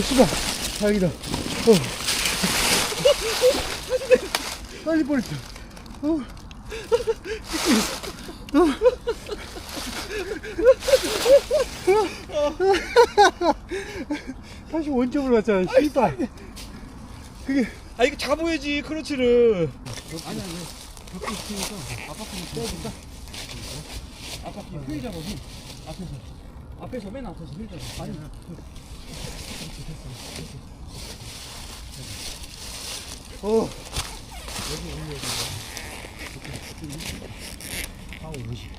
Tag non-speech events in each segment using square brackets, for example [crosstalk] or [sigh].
오, 오, 씨발. 다행이다. 어. [laughs] 빨리 뻔했어. 어. 다시 원점으로 왔잖아, 씨발. 그게 아 이거 잡아야지 크러치를 아니 아니 밖에 있으니까 아빠끼리 떼어준다 아빠끼리 휠 잡아 휠 앞에서 앞에서 맨 앞에서 휠 잡아 아니 어. 여기 올려야 된다 아 오십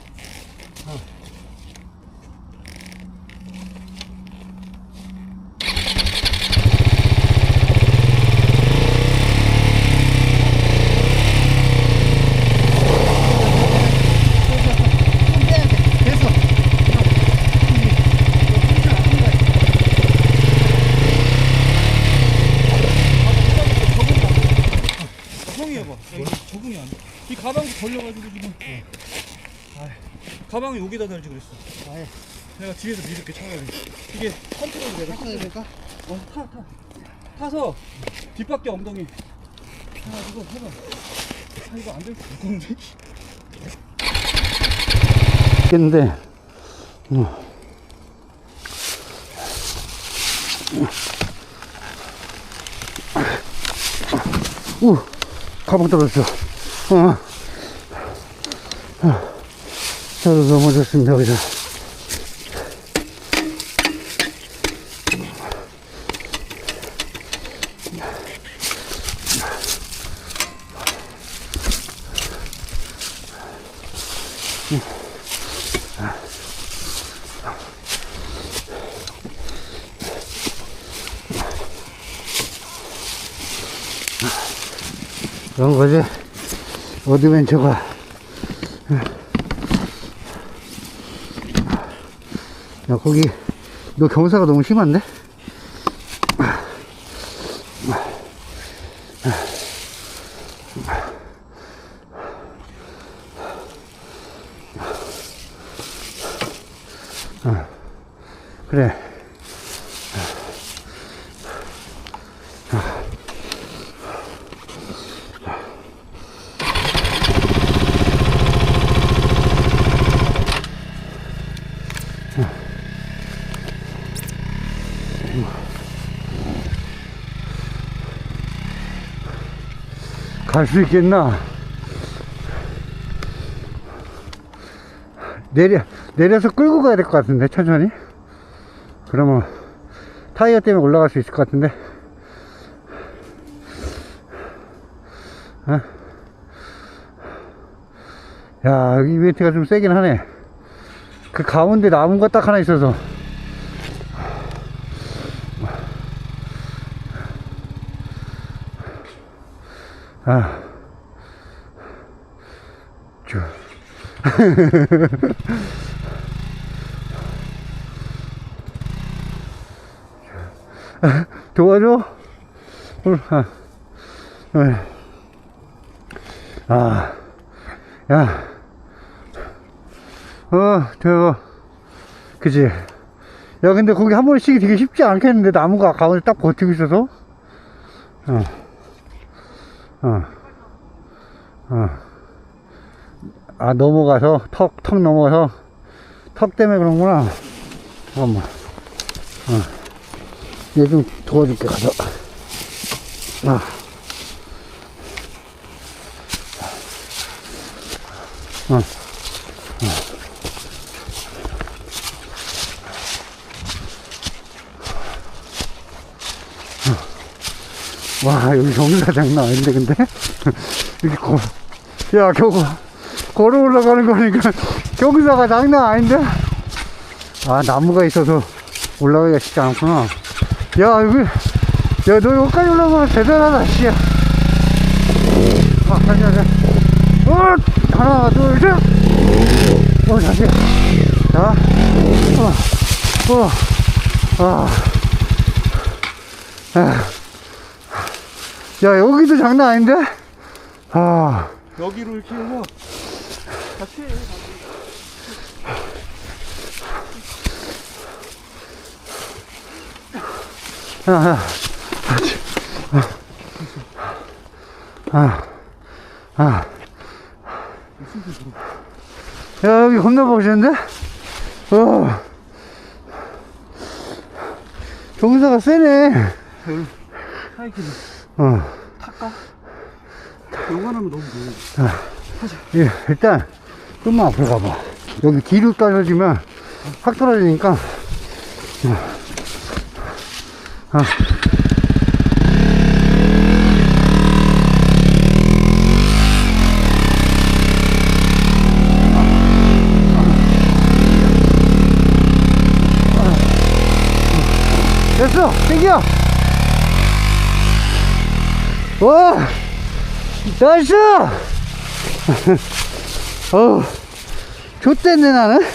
됐어 형이 해봐 여기 적응이 안돼 이 가방이 걸려가지고 지금 아, 가방을 여기다 달지 그랬어 아예 내가 뒤에서 밀을게 차라리 이게 컨트롤이 되가 닦아야 될까? 어, 타, 타. 타서 뒷바퀴 엉덩이 해가지고 해봐. 아, 이거 안될 것 같은데? 깼는데 우 가방 떨어졌어 어. 어. 저도 넘어졌습니다 여기서 그런 거지? 어드벤처가 야 거기 너 경사가 너무 심한데? 어, 그래 갈 수 있겠나? 내려, 내려서 끌고 가야 될 것 같은데, 천천히. 그러면 타이어 때문에 올라갈 수 있을 것 같은데. 어? 야, 이벤트가 좀 세긴 하네. 그 가운데 나무가 딱 하나 있어서. 아. 저. [laughs] 도와줘? 오늘, 아. 네. 아. 야. 어, 대박. 그지? 야, 근데 거기 한 치기 되게 쉽지 않겠는데, 나무가 가운데 딱 버티고 있어서? 어. 어. 어. 아, 넘어가서, 턱, 턱 넘어가서, 턱 때문에 그런구나. 잠깐만. 어. 얘좀 도와줄게, 가서. 아. 어. 와, 여기 경사 장난 아닌데, 근데? [laughs] 이렇게 거, 야, 겨우, 걸어 올라가는 거니까 경사가 장난 아닌데? 아, 나무가 있어서 올라가기가 쉽지 않구나. 야, 여기, 야, 너 여기까지 올라가면 대단하다, 씨. 아, 다시, 다시. 어, 하나, 둘, 셋. 어, 다시. 자, 어, 어, 아. 아. 야, 여기도 장난 아닌데? 아, 여기로 이렇게 해서 같이 해. 아, 아, 아, 아, 아. 야, 여기 겁나 멋있는데? 어. 경사가 세네. 하이킹 어. 탈까? 용안하면 너무 무거워. 예, 일단, 좀만 앞으로 가봐. 여기 뒤로 떨어지면 확 떨어지니까. 어. 아. 됐어! 땡겨! 와! 나이스! [laughs] 어우, 좆됐네, 나는. [laughs]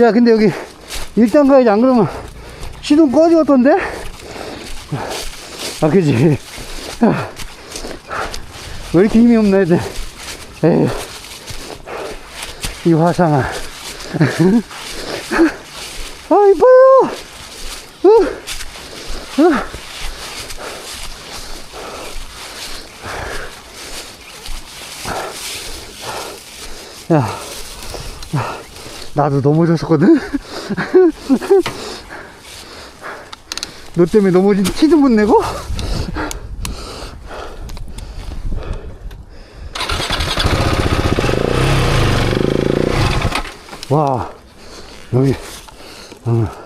야, 근데 여기 일단 가야지, 안 그러면 시동 꺼지겠던데? 아, 그지? 왜 이렇게 힘이 없나, 애들. 에휴, 이 화상아. [laughs] 아, 이뻐요! 야, 야, 나도 넘어졌었거든? 너 때문에 넘어진 티도 못 내고? 와, 여기, 어.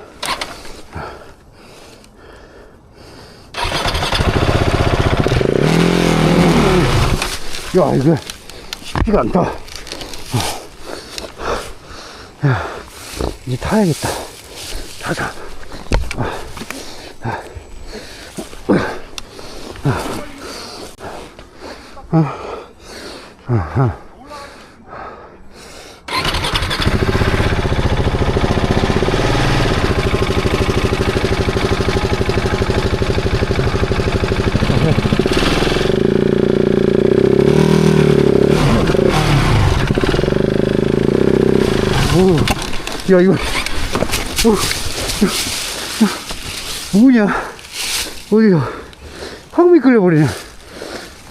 야, 이거 쉽지가 않다. 야, 이제 타야겠다. 타자. 오, 야, 이거, 오, 오, 뭐냐? 어디가, 확 미끌려버리냐?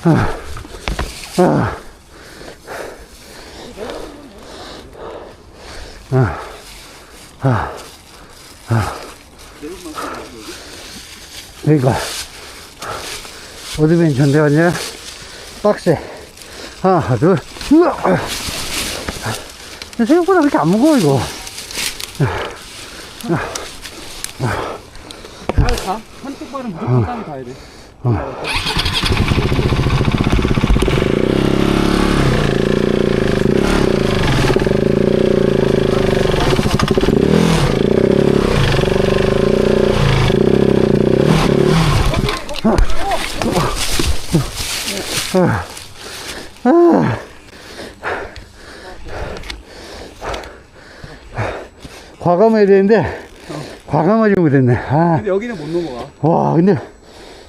아, 아, 아, 아, 아. 그러니까, 어드벤처인데 완전 빡세. 하나, 둘, 우와! 생각보다 그렇게 안 무거워, 이거. 발 가? 한쪽 발은 무조건 땅에 닿아야 돼. 과감해야 되는데, 과감하지 못했네. 아, 근데 여기는 못 넘어가. 와, 근데,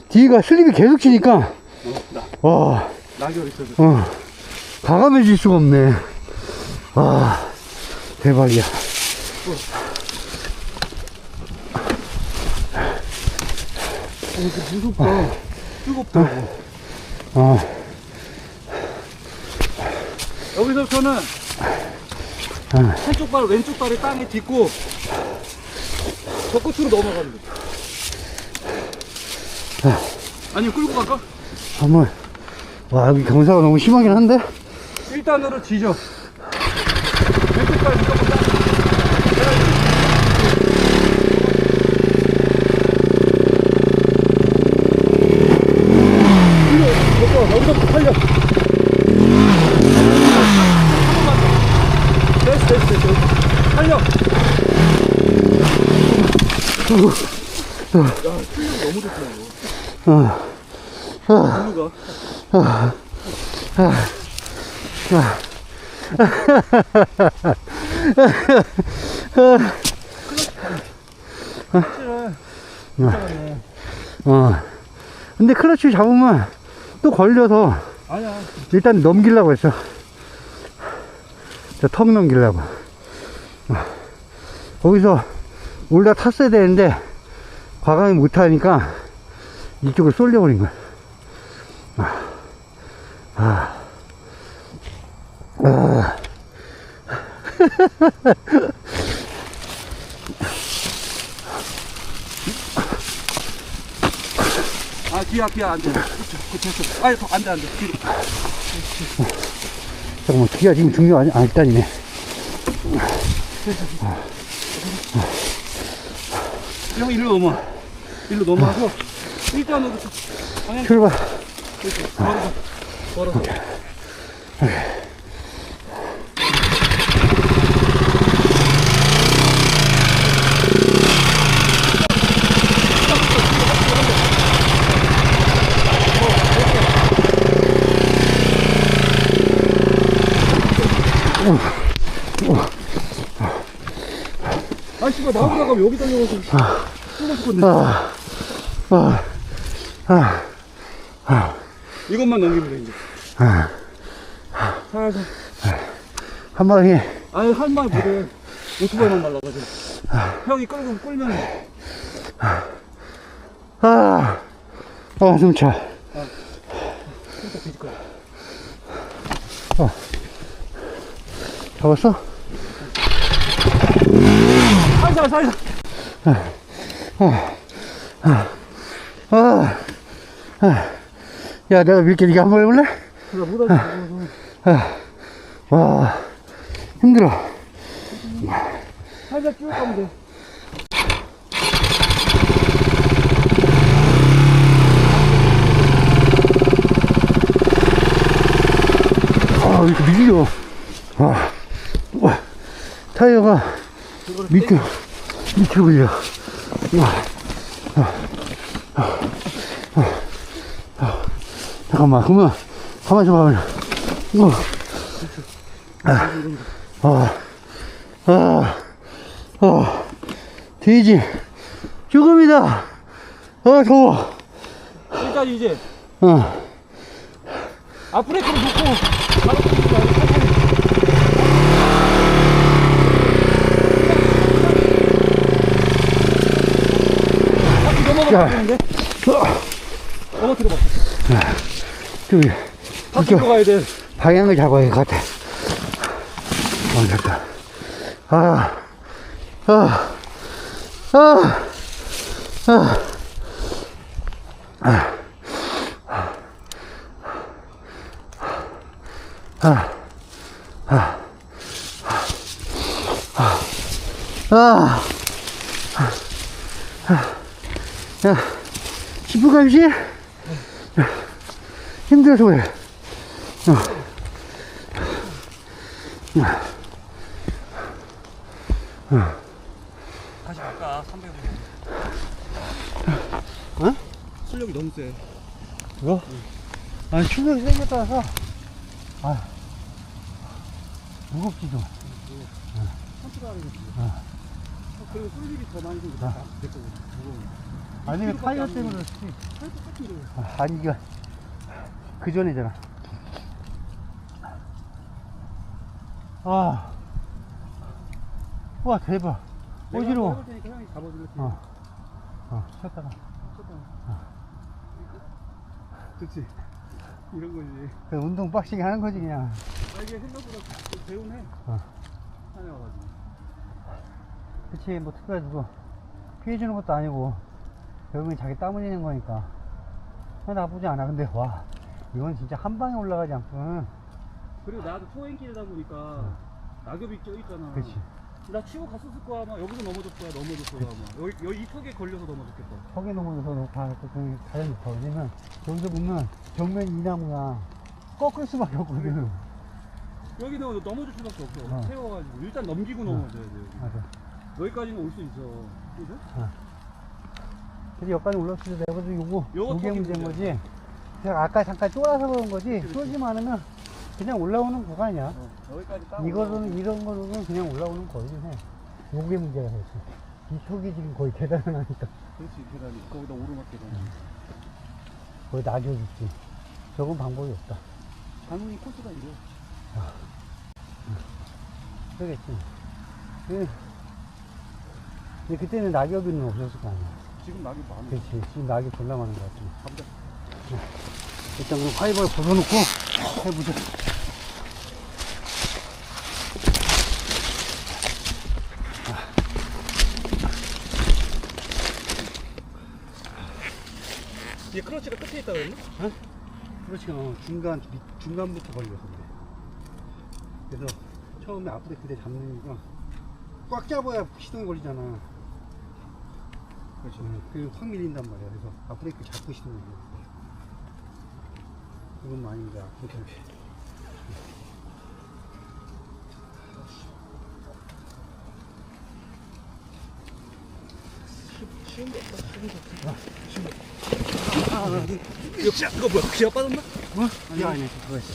뒤가 슬립이 계속 치니까, 어, 나, 와, 낙엽 있어서. 어, 과감해질 수가 없네. 와, 대박이야. 어, 그 무섭다. 뜨겁다고. 어, 여기서부터는 한쪽 발, 왼쪽 발을 땅에 딛고 저 끝으로 넘어가는 거지. 아니면 끌고 갈까? 한번, 와, 여기 경사가 너무 심하긴 한데? 1단으로 지져. 왼쪽 발 무조건 땅에. 이거, 여기서부터 살려. 됐어, 됐어, 됐어. 살려. 야, 출력 너무 좋다, 이거. 가. 어. 근데 클러치 잡으면 또 걸려서 아니야. 일단 넘기려고 했어. 저턱 넘기려고. 어. 거기서 올라 탔어야 되는데 과감히 못하니까 이쪽으로 쏠려버린 거야. 아, 아, 아. [laughs] 아 뒤야 뒤야 안돼 아니 더 안돼 안돼 뒤로 잠깐만, 기가 지금 중요하지? 아, 일단이네. 형 일로 넘어. 일로 넘어가서 일단은 방향 출발. 걸어서 걸어서 아 씨발 나오다가 여기 달려가서 쏟아 죽겠네. 아, 아, 아, 이것만 넘기면 돼 이제 아. 살살 한 방에, 아니 한 방에 못해. 오토바이만 날라가지고 형이 끌고 끌면 아, 아, 숨 차. 진짜 뒤질 거야 잡았어? 알았어 알았어 아, 아, 아. 야 내가 밀게. 니가 한번 해볼래? 와 힘들어. 살짝 끼울 거면 아, 이렇게 밀려. 아, 와, 타이어가 미끄러. 2kg야. 잠깐만, 그러면, 가만히 좀 봐봐. 어. 어. 어. 돼지, 죽음이다. 아, 더워. 여기까지 이제. 어. 앞브레이크를 놓고, 가는 거 넘어가면 어. 넘어뜨려 봐 저기, 바퀴 들어가야 돼 방향을 잡아야 할것 같아. 어, 됐다. 아, 아, 아, 아, 아, 아, 아, 야, 10분 가지? 힘들어서 그래. 다시 갈까 300원 어? 출력이 너무 세 이거? 아니, 충격이 센것 따라서, 아, 무겁지도. 하는 거지 어. 그리고 쏠림이 더 많이 생겨 아. 내거 무거운 아니면 타이어 때문에 그렇지. 아, 아니, 이거, 그 전이잖아. 아, 와, 대박. 어지러워. 어, 어, 쳤다가. 그렇지 이런 거지 그 운동 빡시게 하는 거지, 그냥. 아 이게 생각보다 배우네 어. 산에 와가지고 그치, 뭐 특별히 뭐 피해주는 것도 아니고, 결국엔 자기 땀 흘리는 거니까. 아, 나쁘지 않아. 근데, 와, 이건 진짜 한 방에 올라가지 않고는. 그리고 나도 초행길이다 보니까 낙엽이 껴있잖아 그치. 나 치고 갔었을 거야 아마 여기서 넘어졌을 거야 넘어졌을 거야 아마 여기, 여기 이 턱에 걸려서 넘어졌겠다 턱에 넘어져서 다, 그, 자연 좋다. 왜냐면, 여기서 보면, 정면 이 나무야. 꺾을 수밖에 없거든. 여기는 넘어질 수밖에 없어 어. 세워가지고 일단 넘기고 넘어져야 돼 여기. 맞아. 여기까지는 올 수 있어 그죠? 그래서 여기까지 올라왔을 때 내가 봐도 요거, 요거 요게 턱이 문제인 문제야. 거지. 제가 아까 잠깐 쫄아서 그런 거지. 쫄지만 않으면 그냥 올라오는 구간이야. 어, 여기까지 딱 이거는, 이런 거는 그냥 올라오는 거이긴 해. 요게 문제가 됐어. 이 턱이 지금 거의 대단하니까. 그렇지 계단이 거기다 오르막 계단 거의 낙엽 있지. 저건 방법이 없다. 장훈이 코스가 이래 그러겠지. 그, 근데 그때는 낙엽은 없었을 거 아니야. 지금 낙이 많아. 그렇지. 지금 낙엽 졸라 많은 것 같아. 가보자. 일단 그럼 파이버를 벗어놓고 해보자. 얘 크러치가 끝에 있다 그랬나? 그렇지. 어, 중간, 밑- 중간부터 걸렸어. 그래. 그래서 처음에 앞브레이크 때 잡는 이유가 꽉 잡아야 시동이 걸리잖아. 그렇죠. 응, 그리고 확 밀린단 말이야. 그래서 앞브레이크 잡고 시동이 걸려. 그건 아닙니다. 그렇게. 쉬운 거 없다. 쉬운 거 없다. 쉬운 거. 아, 이거, 이거 뭐야? 기아 빠졌나? 어? 아니, 아니, 그거 있어.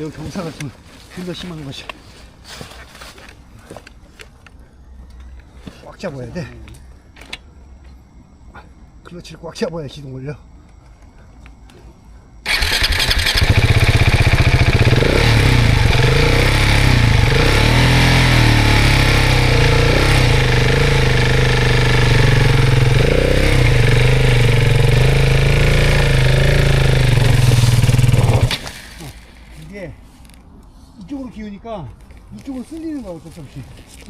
여기 경사가 좀, 좀더 심한 것이. 꽉 잡아야 돼. 클러치를 꽉 잡아야 시동 걸려. 이게 이쪽으로 기우니까 이쪽으로 쓸리는 거야 어쩔 수 없이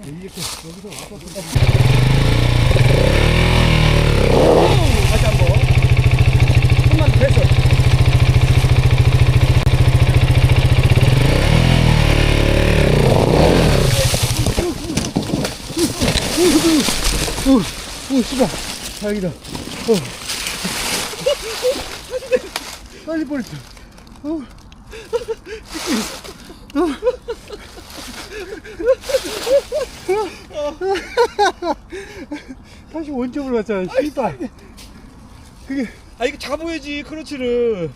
이렇게 여기서 왔다 갔다 다시 한 번. 한번 됐어. 오 씨발 다행이다 어. 빨리 뻔했어 어. 다시 원점으로 왔잖아 씨발 그게 아, 이거 잡아야지, 크러치를.